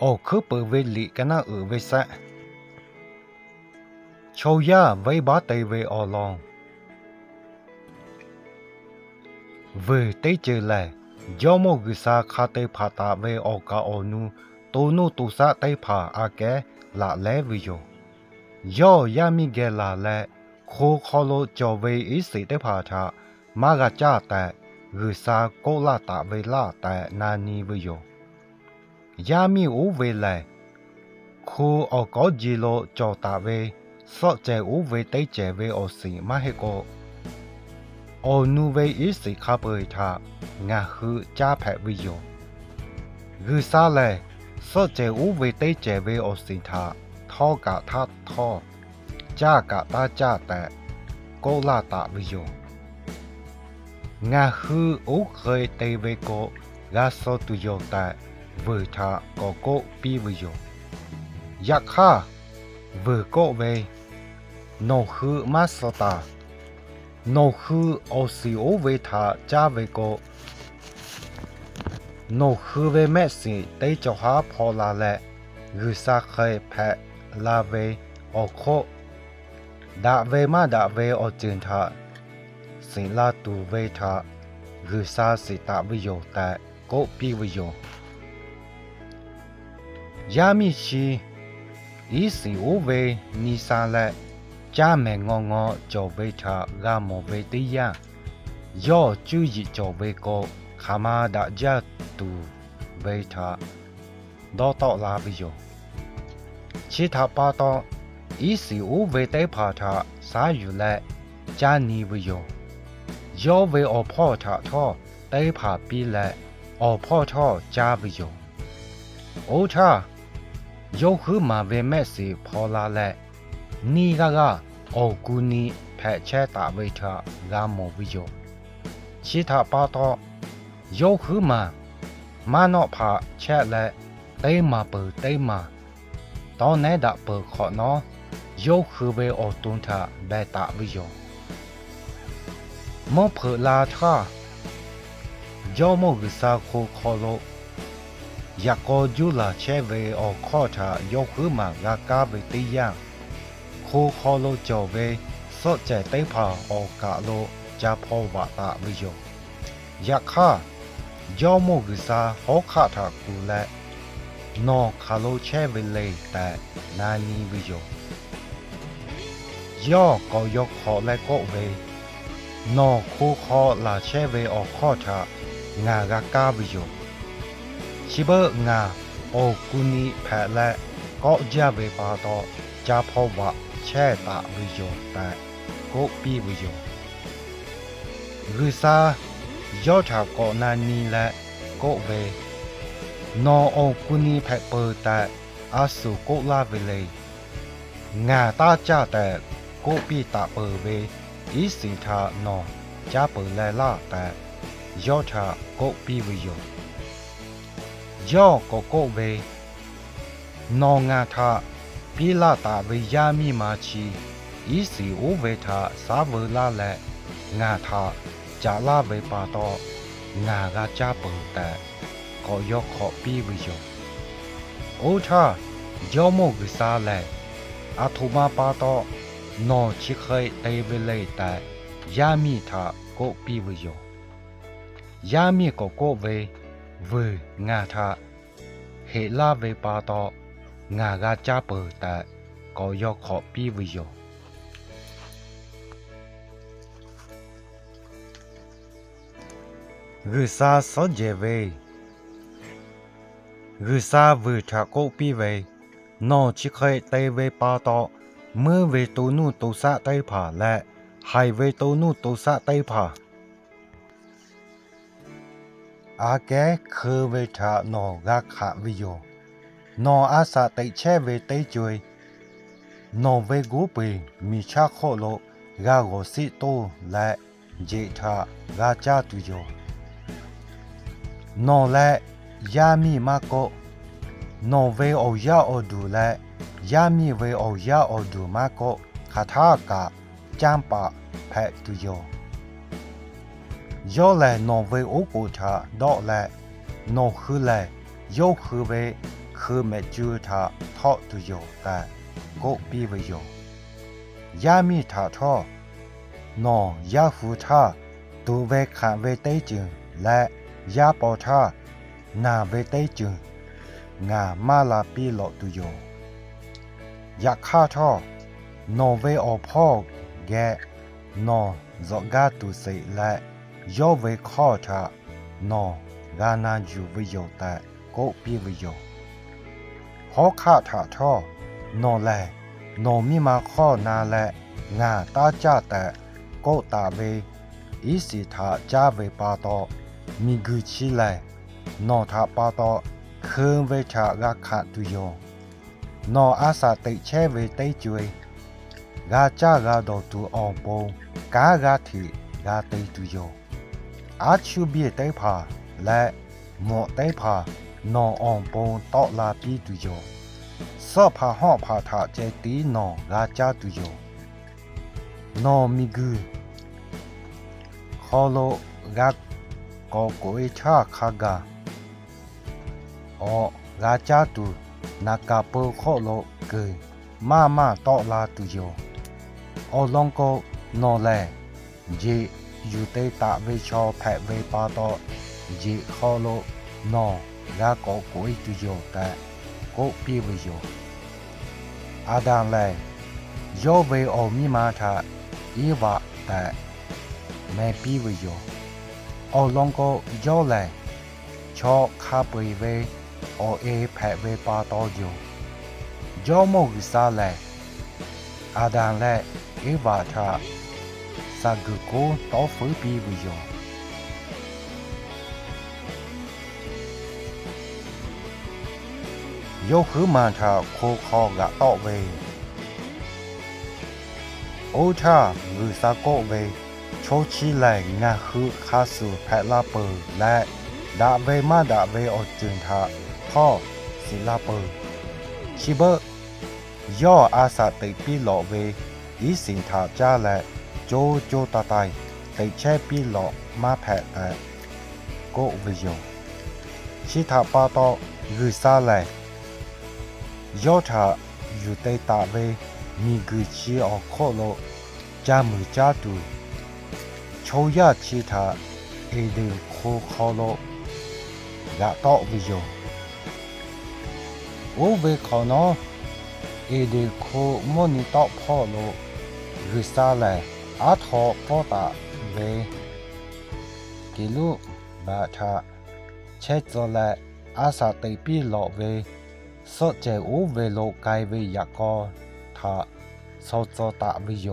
โอ้คือเปิดเวลิกันนะเออเวสะชายาไว้บ้าเตเวออลองเวเตเจอแลยยอมกุสาคาเตผาตาเวออกาอนูตันูตุสะเตผาอาแกละเลวิโยย่อยามิเกลาและโคคอโลจอเวอิสิเตผาทามากะจ้าแต่กุสาโกลาตาเวลาแต่นานีวิโย ยามีอูเวไยคูออกอจีโลจอตาเวสอเจอูเวเตเจเวอสิมาเฮโกโอนูเวอิสิคาเปยทางาฮือจ้าแผวิโยคือซาเลยสอเจอูเวเตเจเวอสิทาท่อกะทาท่อจ้ากะตาจ้าแต่โกลาตาวิโยงาฮืออูเคยเตเวโกกาสอตุโยแต่ vừa thà có cô pi vì yo yak ha vừa cô về nô hư ma sợ ta nô hư ô si ô về thà cha về cô nô hư về mẹ si tây cho ha phò la lệ gư sa khơi phẹ la về ô khô đã về mà đã về ô chân thà si la tu về thà gư sa si ta với yo tại cô pi ยามิชีอีสิโอเวนิซาเลจ้าเมงงอจอเวชากามเวติยาย่อจุยิจอเวโกขามาดาจาตูเวชาดอตอลาบิโยชิทาปาตออีสิโอเวเตพาทาสาอยู่และจานีวิโยย่อเวอพ่อทาท่อด้ผาปีและอพ่อท่อจาวิโยโอชา ယောခုမာဝေမဲ့စီဖောလာလက်နီကကအောကူနီဖဲချဲတာဝိထလာမောဝိယောชิทาปาตอยกขึ้นมา มาเนาะผาแช่และเต้มาเปิดเต้มา ตอนไหนดะเปิดขอเนาะยกคือเวอตุนทาแบตะวิโยมอเผลาท่ายอมอวิสาโคคอโล อยากกอยุลาเชเวออกข้อถายกขึ้นมากากาเวตียาคูคคอโลจอเวสดใจเตพาออกกาโลจะพอวะตาวิโยยากค่ายอมกุซาหอคาถากูและนอคาโลเชเวเลแต่นานีวิโยย่อก็ยกขอและก็เวนอคูคอลาเชเวออกข้อถางากากาวิโย ชิเบอร์งาโอกุนิแพละก็จะไปปาตอจะพอว่าแช่ตาวิโยแต่ก็ปีวิโยรือซายอดถากอนานีและก็เวนอโอกุนิแพเปิดแต่อาสุกุลาเวเลยงาตาจ้าแต่ก็ปีตาเปิดเวอีสิงทานอจ้าเปิดแลล่แต่ยอดถาก็ปีวิโย ย่อโกโกเวนองาทาพิลาตาเวยามีมาชีอีสีโอเวทาสาเวลาและงาทาจะลาเวปาตองากาจาเปิงแต่ก็ยกขอปีวิยงโอทาย่อมกวิาและอาทุมาปาตอนอชิเคยเตเวเลยแต่ยามีทาก็ปีวิยงยามีก็โกเว เวงาทะเหลาเวปาตองากาจาเปิแต่ก็ยอขอปีวิโยกือซาสเจเวกือซาวิชาโกปีเวนอชิเคยเตเวปาตอเมื่อเวตูนูตูสะไตผาและไฮเวตูนูตูสะไตผา อาเกคือเวทานอกาขะวิโยนออาสาติเชเวติจุยนอเวกุปิมีชาโคโลกาโกสิโตและเจทากาจาตุโยนอและยามีมาโกนอเวโอยาโอดูและยามีเวโอยาโอดูมาโกคาทากะจัมปะแพตุโย yo le no ve o ku cha do le no khu le yo khu ve khu me ju tha tho tu yo ta go pi ve yo ya mi tha tho no ya fu tha tu ve kha ve te chu le ya po tha na ve te chu nga ma la pi lo tu yo ya kha tho no ve o pho ge no zo ga tu se le to ji kho lô nô ga có cuối tu yo ta có pi về yo adam lè yo về o mi ma tha i va ta mẹ pi về yo o long ko yo lè cho kha bì về o e phẹ về ba to yo อาชูเบียไต้ผาและหมอไต้ผานอออมปงตอลาปีตุโยสอผาห่อผาถาเจตีนอราจาตุโยนอมิกูคอโลกักกอโกเอชาคากาออราจาตุนากาเปอคอโลเกมามาตอลาตุโยออลองโกนอแลเจ ယူတေတာဝေချောဖဲဝေပါတော့ဂျီခေါလိုနော်ရာကောကိုိတူယောကကိုပြေဝယောအာဒန်လဲယောဝေအောင်မြမာထဧဝတဲမဲပြေဝယောအော်လွန်ကိုယောလဲချောခါပွေဝေအော်အေဖဲဝေပါတော့ယောယောမောကိစားလဲအာဒန်လဲဧဝထ pi bu yo yo khu man tha kho kho ga to ve o cha gu sa ko ve cho chi lai nga khu kha su pha la pu la da ve ma da ve o chun tha tho si la pu chi bơ yo a sa te pi lo ve yi sin tha cha la โจโจตาไตแต่แช่ปีหลอกมาแผะแต่ก็วิโยชิทาปาตอกุซาเลยยอทาอยู่ในตาเวมีกุชีออกโคโลจามือจ้าตูโชยาชิทาเอเดโคโคโลกะตอวิโยโอเวคอนอเอเดโคมอนิตอพ่อโลกุซาเลย อาทอก็ปะเวกิลุบาทะเชจละอาสาติปีหลอเวสดเจอูเวโลกายเวยากอทะสดจตะวิโย